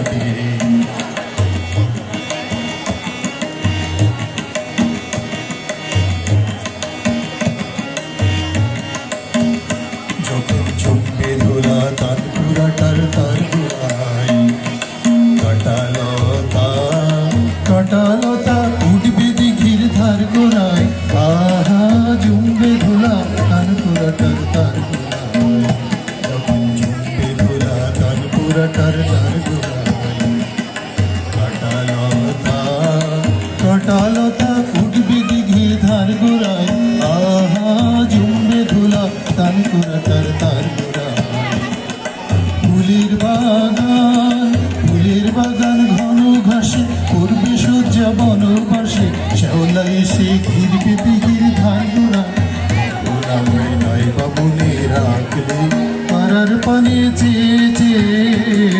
বাটে যখন চুপে ধোলা তার পুরাটার তার গোড়ায় কাটালতা কাটালতা উঠবে দিঘির ধার গোড়ায় গোড়ায় ফুলের বাগান ফুলের বাগান ঘন ঘাসে, করবে সজ্জা বনবাসে শ্যাওলা এসে ঘিরবে রাখলে পাড়ার পানে চেয়ে চেয়ে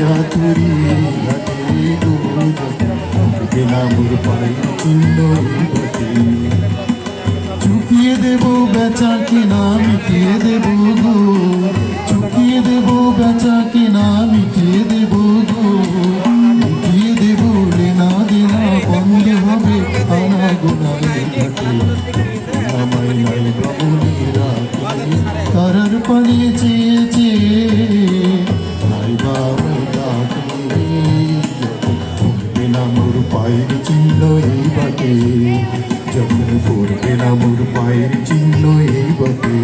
হাতুরি ঘাটে গো মোর পায়ের চিহ্ন চুকিয়ে দেব বেচা কিনা, মিটিয়ে দেব গো। চুকিয়ে দেব বেচা কিনা, মিটিয়ে দেব গো। মিটিয়ে দেব লেনা দেনা, বন্ধ হবে আনা গোনায় আমায় নাই বাবুনি রাখে তারার পানি পায়ের চিহ্ন এই বাটে যখন পড়বে না মোর পায়ের চিহ্ন এই বাটে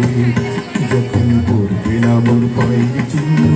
যখন পড়বে না মোর পায়ের চিহ্ন